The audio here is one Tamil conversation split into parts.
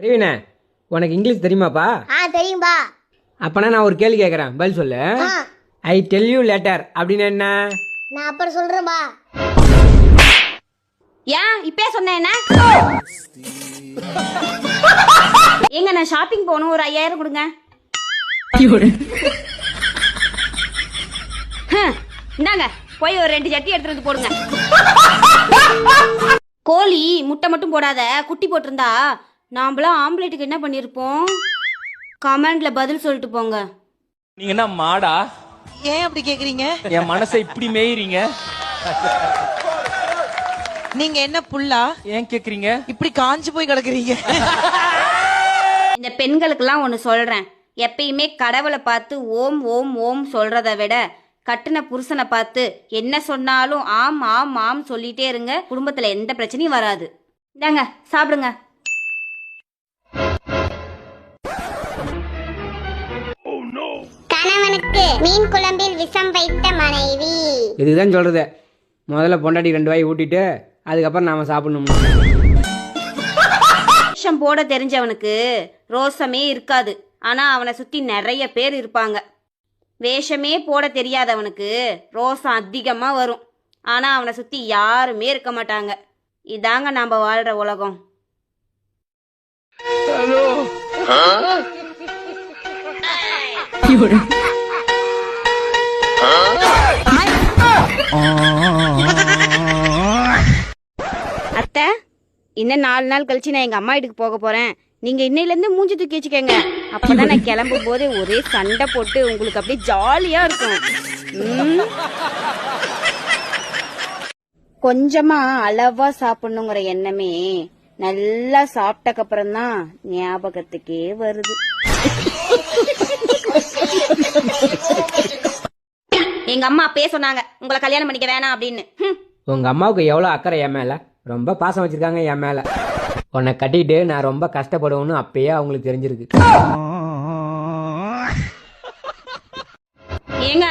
பிரவீனே உனக்கு இங்கிலீஷ் தெரியுமாப்பா? ஆ தெரியும்பா. அப்பனா நான் ஒரு கேள்வி கேட்குறேன் பதில் சொல்லு. ஐ டெல் யூ லெட்டர் அப்படின்னு என்ன? நான் அப்புறம் சொல்றேன்பா. ஏன் இப்பே சொன்னேன் என்ன? ஏங்க நான் ஷாப்பிங் போகணும் ஒரு ஐயாயிரம் கொடுங்க. ஹம், இந்தாங்க போய் ஒரு ரெண்டு ஜட்டி எடுத்துட்டு வந்து போடுங்க. கோழி முட்டை மட்டும் போடாத குட்டி போட்டிருந்தா நாம்பளாம் ஆம்லேட்டுக்கு என்ன பண்ணிருப்போம்? கமெண்ட்ல பதில் சொல்லிட்டு போங்க. நீங்க என்ன மாடா? ஏன் அப்படி கேக்குறீங்க? என் மனசை இப்படி மேயிறீங்க? நீங்க என்ன புல்லா? ஏன் கேக்குறீங்க? இப்படி காஞ்சு போய் கிடக்குறீங்க. இந்த பெண்களுக்கெல்லாம் ஒன்று சொல்றேன். எப்பயுமே கடவுளை பார்த்து ஓம் ஓம் ஓம் சொல்றதை விட கட்டுன புருஷனை பார்த்து என்ன சொன்னாலும் ஆம் ஆம் ஆம் சொல்லிட்டே இருங்க. குடும்பத்துல எந்த பிரச்சனையும் வராது. இந்தாங்க சாப்பிடுங்க. கணவனுக்கு மீன் குழம்பில் விஷம் வைத்த மனைவி. இதுதான் சொல்கிறது முதல்ல பொண்டாட்டி ரெண்டு வாய் ஊட்டிட்டு அதுக்கப்புறம் நாம சாப்பிடணும். விஷம் போட தெரிஞ்சவனுக்கு ரோசமே இருக்காது. ஆனா அவனை சுத்தி நிறைய பேர் இருப்பாங்க. வேஷமே போட தெரியாதவனுக்கு ரோசம் அதிகமா வரும். ஆனா அவனை சுத்தி யாருமே இருக்க மாட்டாங்க. இதாங்க நாம வாழ்ற உலகம். அத்தை இன்னும் நாலு நாள் கழிச்சு நான் எங்க அம்மா வீட்டுக்கு போக போறேன். நீங்க இன்னையில இருந்து மூஞ்சி தூக்கி வச்சுக்கோங்க. அப்பதான் நான் கிளம்பும் போது ஒரே சண்டை போட்டு உங்களுக்கு அப்படியே ஜாலியா இருக்கும். கொஞ்சமா அளவா சாப்பிடணுங்கிற எண்ணமே நல்லா சாப்பிட்டக்கு அப்புறம் தான் ஞாபகத்துக்கே வருது. எங்க அம்மா அப்பயே சொன்னாங்க உங்களை கல்யாணம் பண்ணிக்க வேணாம் அப்படின்னு. ஹம். உங்கள் அம்மாவுக்கு எவ்வளோ அக்கறை என் மேலே? ரொம்ப பாசம் வச்சுருக்காங்க என் மேலே. உன்னை கட்டிட்டு நான் ரொம்ப கஷ்டப்படுவேன்னு அப்பயே அவங்களுக்கு தெரிஞ்சிருக்கு. ஏங்க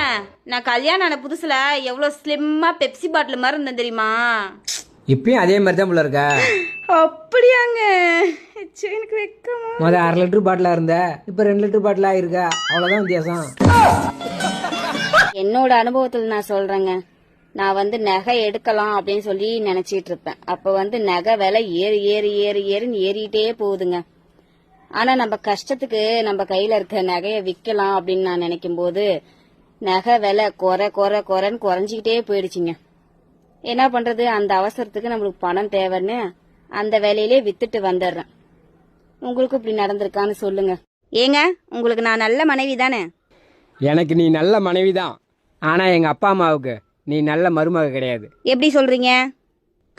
நான் கல்யாணம் ஆன புதுசுல எவ்வளவு ஸ்லிம்மா பெப்சி பாட்டில் மாதிரி இருந்தேன் தெரியுமா? இப்பயும் அதே மாதிரி தான் போல இருக்க. அப்படியாங்க. ச்சே, எனக்கு வெக்கமா முதல் அரை லிட்டர் பாட்டிலாக இருந்த இப்போ ரெண்டு லிட்டர் பாட்டிலாக இருக்க. அவ்வளோதான் வித்தியாசம். என்னோட அனுபவத்துல நான் சொல்றேங்க. நான் வந்து நகை எடுக்கலாம் அப்படின்னு சொல்லி நினைச்சிட்டு இருப்பேன். அப்ப வந்து நகை விலை ஏறி ஏறி ஏறி ஏறின்னு ஏறிட்டே போகுதுங்க. ஆனா நம்ம கஷ்டத்துக்கு நம்ம கையில இருக்க நகையை விக்கலாம் அப்படின்னு நான் நினைக்கும் போது நகை விலை குறை குறை குறைன்னு குறைஞ்சிக்கிட்டே போயிடுச்சுங்க. என்ன பண்றது? அந்த அவசரத்துக்கு நம்மளுக்கு பணம் தேவைன்னு அந்த வேலையிலே வித்துட்டு வந்துடுறேன். உங்களுக்கு இப்படி நடந்திருக்கான்னு சொல்லுங்க. ஏங்க உங்களுக்கு நான் நல்ல மனைவி தானே? எனக்கு நீ நல்ல மனைவி தான். ஆனால் எங்கள் அப்பா அம்மாவுக்கு நீ நல்ல மருமக கிடையாது. எப்படி சொல்றீங்க?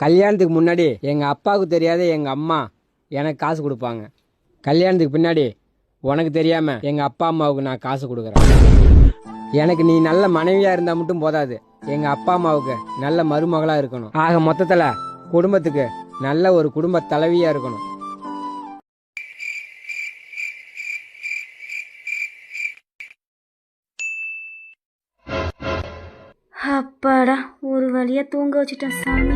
கல்யாணத்துக்கு முன்னாடி எங்கள் அப்பாவுக்கு தெரியாத எங்கள் அம்மா எனக்கு காசு கொடுப்பாங்க. கல்யாணத்துக்கு பின்னாடி உனக்கு தெரியாமல் எங்கள் அப்பா அம்மாவுக்கு நான் காசு கொடுக்குறேன். எனக்கு நீ நல்ல மனைவியாக இருந்தால் மட்டும் போதாது. எங்கள் அப்பா அம்மாவுக்கு நல்ல மருமகளாக இருக்கணும். ஆக மொத்தத்தில் குடும்பத்துக்கு நல்ல ஒரு குடும்ப தலைவியாக இருக்கணும். அப்பாடா ஒரு வழியா தூங்க வச்சுட்டேன் சாமி.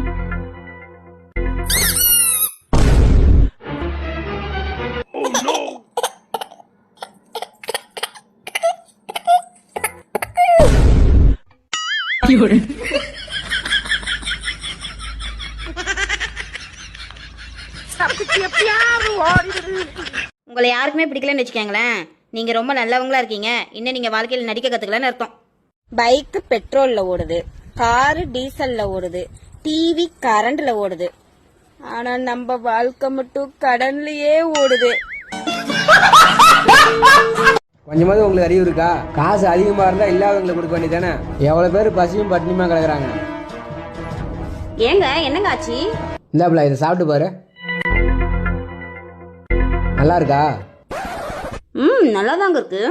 உங்களை யாருக்குமே பிடிக்கலன்னு வச்சுக்கோங்களேன். நீங்க ரொம்ப நல்லவங்களா இருக்கீங்க. இன்னும் நீங்க வாழ்க்கையில் நடிக்க கத்துக்கலன்னு அர்த்தம். பைக் பெட்ரோல்ல ஓடுது. காரு டீசல்ல ஓடுது. டிவி கரண்ட்ல ஓடுது. ஆனா நம்ம வாழ்க்கை மட்டும் கடன்லயே ஓடுது. கொஞ்சமாவது உங்களுக்கு அறிவு இருக்கா? காசு அதிகமாக இருந்தால் இல்லாதவங்களுக்கு கொடுக்க வேண்டியதானே எவ்வளோ பேர் பசியும் பட்டினியுமா கிடக்குறாங்க? ஏங்க என்னங்க ஆச்சு? இந்தாப்புல இதை சாப்பிட்டு பாரு. நல்லா இருக்கா? ம் நல்லாதாங்க இருக்கு.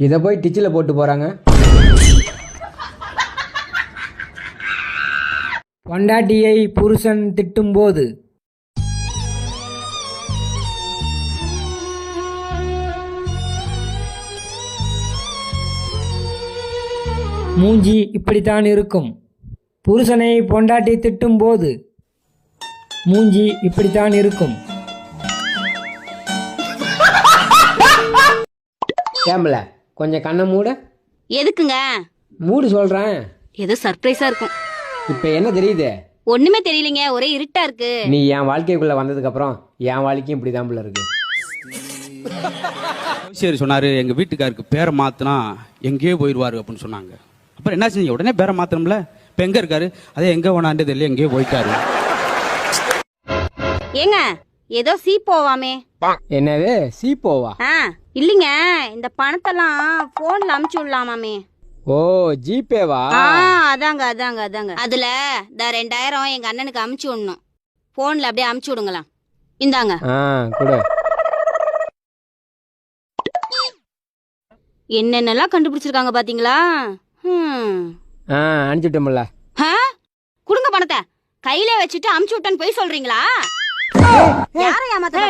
இதை போய் டிச்சில் போட்டு போகிறாங்க பொண்டாட்டியை புருஷன் திட்டும்போது? மூஞ்சி இப்படித்தான் இருக்கும். புருஷனை பொண்டாட்டி திட்டும்போது? மூஞ்சி இப்படித்தான் இருக்கும். ஏம்பல கொஞ்சம் கண்ணை மூட. எதுக்குங்க? மூடு சொல்கிறேன் ஏதோ சர்ப்ரைஸா இருக்கும். இப்போ என்ன தெரியுது? ஒண்ணுமே தெரியலங்க ஒரே இருட்டா இருக்கு. நீ என் வாழ்க்கைக்குள்ளே வந்ததுக்கப்புறம் என் வாழ்க்கையும் இப்படி தான் இருக்கு. சரி சொன்னாரு எங்க வீட்டுக்காருக்கு பேரை மாத்தினா எங்கேயோ போயிடுவாரு அப்படின்னு சொன்னாங்க. அப்புறம் என்ன செஞ்சீங்க? உடனே பேரை மாத்தணும்ல? இப்ப எங்க இருக்காரு? அதே எங்க போனான்றது தெரியல எங்கேயோ போயிட்டாரு. ஏங்க ஏதோ சீ போவாமே என்னது? சீப்போவா? ஆ இல்லைங்க இந்த பணத்தெல்லாம் போன்ல அமுச்சு விடலாமாமே. ஓ ஜிபேவா? அதாங்க அதாங்க அதாங்க. அதுல இந்த ரெண்டாயிரம் எங்க அண்ணனுக்கு அமுச்சு விடணும். போன்ல அப்படியே அமுச்சு விடுங்களா இந்தாங்க. என்னென்னலாம் கண்டுபிடிச்சிருக்காங்க பாத்தீங்களா? அனுப்பிச்சுட்டோம்ல ஆ? கொடுங்க பணத்தை. கையில வச்சுட்டு அமுச்சு விட்டேன்னு போய் சொல்றீங்களா? யாரை ஏமாத்த